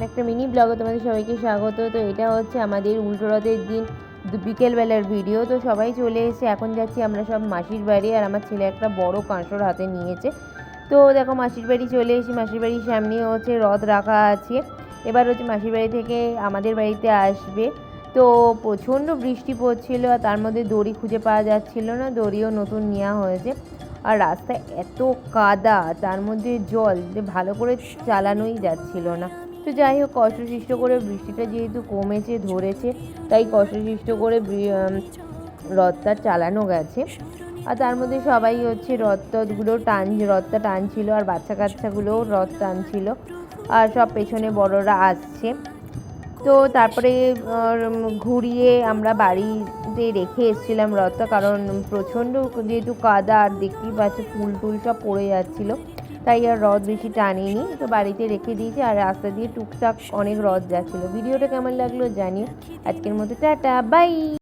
আমার একটা মিনি ব্লগে তোমাদের সবাইকে স্বাগত। তো এটা হচ্ছে আমাদের উল্টো রথের দিন বিকেলবেলার ভিডিও তো সবাই চলে এসে এখন যাচ্ছি আমরা সব মাসির বাড়ি আর আমার ছেলে একটা বড় কাঁসর হাতে নিয়েছে। তো দেখো মাসির বাড়ি চলে এসে মাসির বাড়ির সামনে হচ্ছে রথ রাখা আছে। এবার হচ্ছে মাসির বাড়ি থেকে আমাদের বাড়িতে আসবে। তো প্রচণ্ড বৃষ্টি পড়ছিল আর তার মধ্যে দড়ি খুঁজে পাওয়া যাচ্ছিল না, দড়িও নতুন নেওয়া হয়েছে। আর রাস্তা এত কাদা, তার মধ্যে জল, যে ভালো করে চালানোই যাচ্ছিল না। তো যাই হোক, কষ্টসৃষ্ট করে বৃষ্টিটা যেহেতু কমেছে, ধরেছে, তাই কষ্টসৃষ্ট করে রথটা চালানো গেছে। আর তার মধ্যে সবাই হচ্ছে রথ টথগুলো টান, রথটা টানছিল আর বাচ্চা কাচ্চাগুলোও রথ টানছিল। আর সব পেছনে বড়রা আসছে। তো তারপরে ঘুরিয়ে আমরা বাড়িতে রেখে এসেছিলাম রথটা, কারণ প্রচণ্ড যেহেতু কাদা, আর দেখতেই পাচ্ছ ফুল টুল সব পড়ে যাচ্ছিল। তাই আর রদ বেশি টানিনি। তো বাড়িতে রেখে দিয়েছি আর রাস্তা দিয়ে টুকটাক অনেক রদ যাচ্ছিল। ভিডিওটা কেমন লাগল জানিও। আজকের মতো টাটা, বাই!